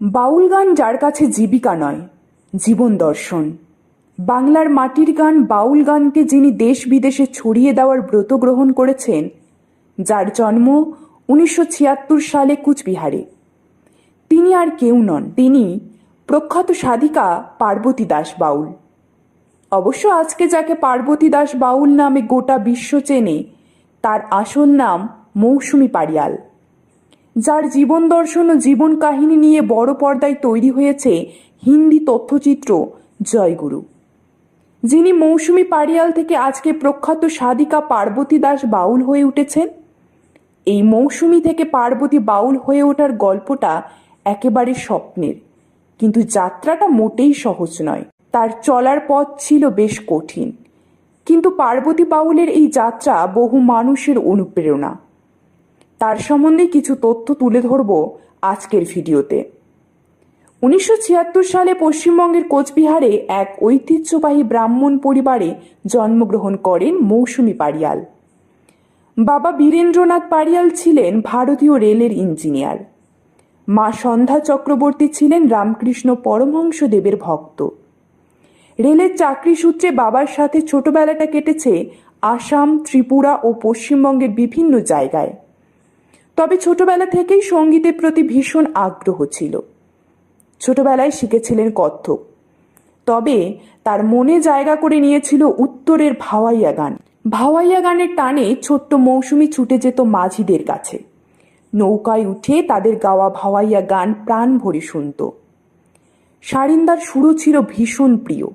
বাউল গান যার কাছে জীবিকা নয়, জীবন দর্শন। বাংলার মাটির গান, বাউল গানকে যিনি দেশ বিদেশে ছড়িয়ে দেওয়ার ব্রত গ্রহণ করেছেন, যার জন্ম উনিশশো ছিয়াত্তর সালে কুচবিহারে। তিনি আর কেউ নন, তিনি প্রখ্যাত সাধিকা পার্বতী দাস বাউল। অবশ্য আজকে যাকে পার্বতী দাস বাউল নামে গোটা বিশ্ব চেনে, তার আসল নাম মৌসুমি পাড়িয়াল। যার জীবন দর্শন ও জীবন কাহিনী নিয়ে বড় পর্দায় তৈরি হয়েছে হিন্দি তথ্যচিত্র জয়গুরু। যিনি মৌসুমি পাড়িয়াল থেকে আজকে প্রখ্যাত সাদিকা পার্বতী দাস বাউল হয়ে উঠেছেন, এই মৌসুমি থেকে পার্বতী বাউল হয়ে ওঠার গল্পটা একেবারে স্বপ্নের, কিন্তু যাত্রাটা মোটেই সহজ নয়। তার চলার পথ ছিল বেশ কঠিন, কিন্তু পার্বতী বাউলের এই যাত্রা বহু মানুষের অনুপ্রেরণা। তার সম্বন্ধে কিছু তথ্য তুলে ধরব আজকের ভিডিওতে। উনিশশো ছিয়াত্তর সালে পশ্চিমবঙ্গের কোচবিহারে এক ঐতিহ্যবাহী ব্রাহ্মণ পরিবারে জন্মগ্রহণ করেন মৌসুমী পাড়িয়াল। বাবা বীরেন্দ্রনাথ পাড়িয়াল ছিলেন ভারতীয় রেলের ইঞ্জিনিয়ার। মা সন্ধ্যা চক্রবর্তী ছিলেন রামকৃষ্ণ পরমহংস দেবের ভক্ত। রেলের চাকরি সূত্রে বাবার সাথে ছোটবেলাটা কেটেছে আসাম, ত্রিপুরা ও পশ্চিমবঙ্গের বিভিন্ন জায়গায়। তবে ছোটবেলা থেকেই সঙ্গীতের প্রতি ভীষণ আগ্রহ ছিল। ছোটবেলায় শিখেছিলেন কত্থক তবে তার মনে জায়গা করে নিয়েছিল উত্তরের ভাওয়াইয়া গান। ভাওয়াইয়া গানের টানে ছোট্ট মৌসুমি ছুটে যেত মাঝিদের কাছে। নৌকায় উঠে তাদের গাওয়া ভাওয়াইয়া গান প্রাণ ভরে শুনত। সারিন্দার সুরও ছিল ভীষণ প্রিয়।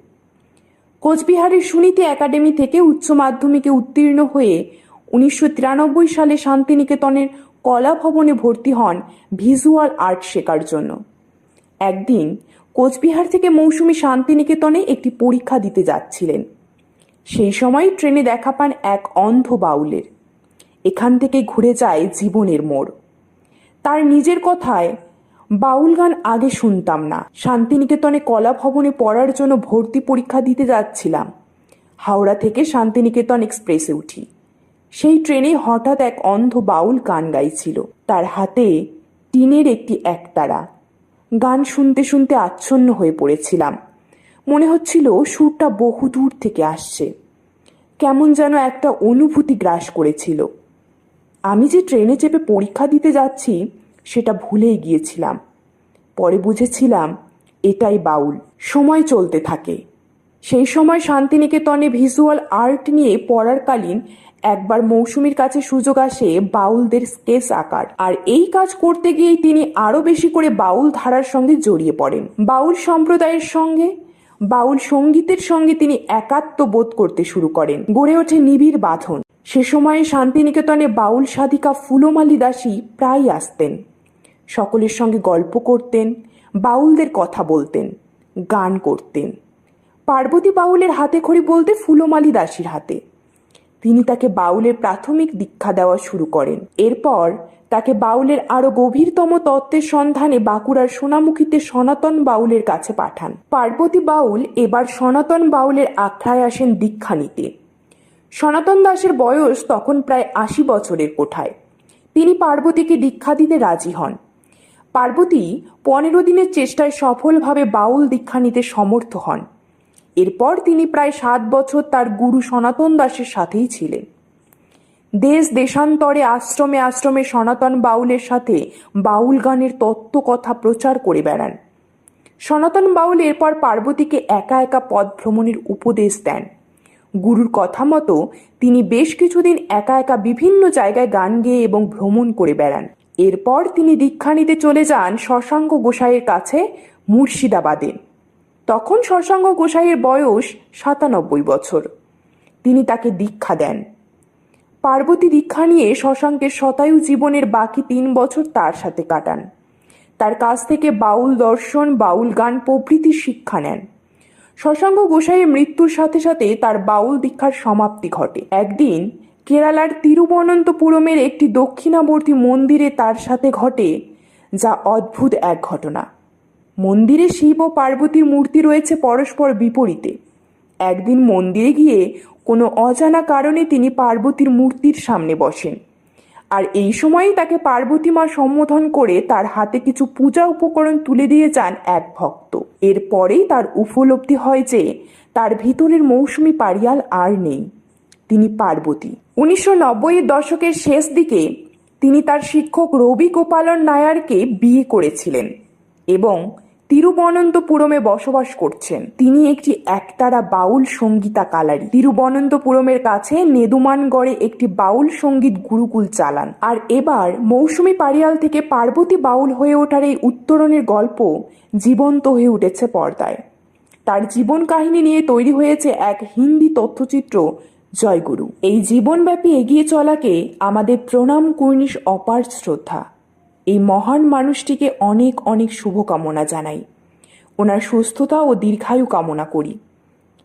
কোচবিহারের সুনীতি একাডেমি থেকে উচ্চ মাধ্যমিকে উত্তীর্ণ হয়ে উনিশশো তিরানব্বই সালে শান্তিনিকেতনের কলা ভবনে ভর্তি হন ভিজুয়াল আর্ট শেখার জন্য। একদিন কোচবিহার থেকে মৌসুমী শান্তিনিকেতনে একটি পরীক্ষা দিতে যাচ্ছিলেন। সেই সময় ট্রেনে দেখা পান এক অন্ধ বাউলের। এখান থেকে ঘুরে যায় জীবনের মোড়। তার নিজের কথায়, বাউল গান আগে শুনতাম না। শান্তিনিকেতনে কলা ভবনে পড়ার জন্য ভর্তি পরীক্ষা দিতে যাচ্ছিলাম। হাওড়া থেকে শান্তিনিকেতন এক্সপ্রেসে উঠি। সেই ট্রেনে হঠাৎ এক অন্ধ বাউল গান গাইছিল। তার হাতে টিনের একটি একতারা। গান শুনতে শুনতে আচ্ছন্ন হয়ে পড়েছিলাম। মনে হচ্ছিল সুরটা বহু দূর থেকে আসছে। কেমন যেন একটা অনুভূতি গ্রাস করেছিল। আমি যে ট্রেনে চেপে পরীক্ষা দিতে যাচ্ছি, সেটা ভুলেই গিয়েছিলাম। পরে বুঝেছিলাম, এটাই বাউল। সময় চলতে থাকে। সেই সময় শান্তিনিকেতনে ভিজুয়াল আর্ট নিয়ে পড়ারকালীন একবার মৌসুমীর কাছে সুযোগ আসে বাউলদের স্কেচ আঁকার। আর এই কাজ করতে গিয়েই তিনি আরও বেশি করে বাউল ধারার সঙ্গে জড়িয়ে পড়েন। বাউল সম্প্রদায়ের সঙ্গে, বাউল সঙ্গীতের সঙ্গে তিনি একাত্ম বোধ করতে শুরু করেন। গড়ে ওঠে নিবিড় বাঁধন। সে সময়ে শান্তিনিকেতনে বাউল সাধিকা ফুলমালি দাসী প্রায় আসতেন। সকলের সঙ্গে গল্প করতেন, বাউলদের কথা বলতেন, গান করতেন। পার্বতী বাউলের হাতে খড়ি বলতে ফুলমালি দাসীর হাতে। তিনি তাকে বাউলের প্রাথমিক দীক্ষা দেওয়া শুরু করেন। এরপর তাকে বাউলের আরও গভীরতম তত্ত্বের সন্ধানে বাঁকুড়ার সোনামুখীতে সনাতন বাউলের কাছে পাঠান। পার্বতী বাউল এবার সনাতন বাউলের আখড়ায় আসেন দীক্ষা নিতে। সনাতন দাসের বয়স তখন প্রায় আশি বছরের কোঠায়। তিনি পার্বতীকে দীক্ষা দিতে রাজি হন। পার্বতী পনেরো দিনের চেষ্টায় সফলভাবে বাউল দীক্ষা নিতে সমর্থ হন। এরপর তিনি প্রায় সাত বছর তার গুরু সনাতন দাসের সাথেই ছিলেন। দেশ দেশান্তরে আশ্রমে আশ্রমে সনাতন বাউলের সাথে বাউল গানের তত্ত্ব কথা প্রচার করে বেড়ান। সনাতন বাউল এরপর পার্বতীকে একা একা পথ ভ্রমণের উপদেশ দেন। গুরুর কথা মতো তিনি বেশ কিছুদিন একা একা বিভিন্ন জায়গায় গান গেয়ে এবং ভ্রমণ করে বেড়ান। এরপর তিনি দীক্ষা নিতে চলে যান শশাঙ্ক গোসাইয়ের কাছে মুর্শিদাবাদে। তখন শশাঙ্ক গোসাইয়ের বয়স সাতানব্বই বছর। তিনি তাকে দীক্ষা দেন। পার্বতী দীক্ষা নিয়ে শশাঙ্কের শতায়ু জীবনের বাকি তিন বছর তার সাথে কাটান। তার কাছ থেকে বাউল দর্শন, বাউল গান প্রভৃতির শিক্ষা নেন। শশাঙ্ক গোসাইয়ের মৃত্যুর সাথে সাথে তার বাউল দীক্ষার সমাপ্তি ঘটে। একদিন কেরালার তিরুবনন্তপুরমের একটি দক্ষিণাবর্তী মন্দিরে তার সাথে ঘটে যা অদ্ভুত এক ঘটনা। মন্দিরে শিব ও পার্বতীর মূর্তি রয়েছে পরস্পর বিপরীতে। একদিন মন্দিরে গিয়ে কোনো অজানা কারণে তিনি পার্বতীর মূর্তির সামনে বসেন। আর এই সময়ই তাকে পার্বতী মা সম্বোধন করে তার হাতে কিছু পূজা উপকরণ তুলে দিয়ে যান এক ভক্ত। এরপরেই তার উপলব্ধি হয় যে তার ভিতরের মৌসুমী পারিয়াল আর নেই। তিনি পার্বতী। উনিশশো নব্বইয়ের দশকের শেষ দিকে তিনি তার শিক্ষক রবি গোপালন নায়ারকে বিয়ে করেছিলেন। এবং তিরুবনন্তপুরমে বসবাস করছেন। তিনি একটি একতারা বাউল সঙ্গীতা কালারি। তিরুবনন্তপুরমের কাছে নেদুমানগড়ে একটি বাউল সংগীত গুরুকুল চালান। আর এবার মৌসুমী পারিয়াল থেকে পার্বতী বাউল হয়ে ওঠার এই উত্তরণের গল্প জীবন্ত হয়ে উঠেছে পর্দায়। তার জীবন কাহিনী নিয়ে তৈরি হয়েছে এক হিন্দি তথ্যচিত্র, জয়গুরু। এই জীবনব্যাপী এগিয়ে চলাকে আমাদের প্রণাম কুর্নিশ অপার শ্রদ্ধা। এই মহান মানুষটিকে অনেক অনেক শুভকামনা জানাই। ওনার সুস্থতা ও দীর্ঘায়ু কামনা করি।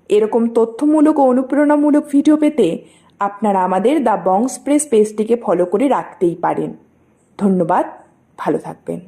এরকম তথ্যমূলক ও অনুপ্রেরণামূলক ভিডিও পেতে আপনারা আমাদের দ্য বংস প্রেস পেজটিকে ফলো করে রাখতেই পারেন। ধন্যবাদ, ভালো থাকবেন।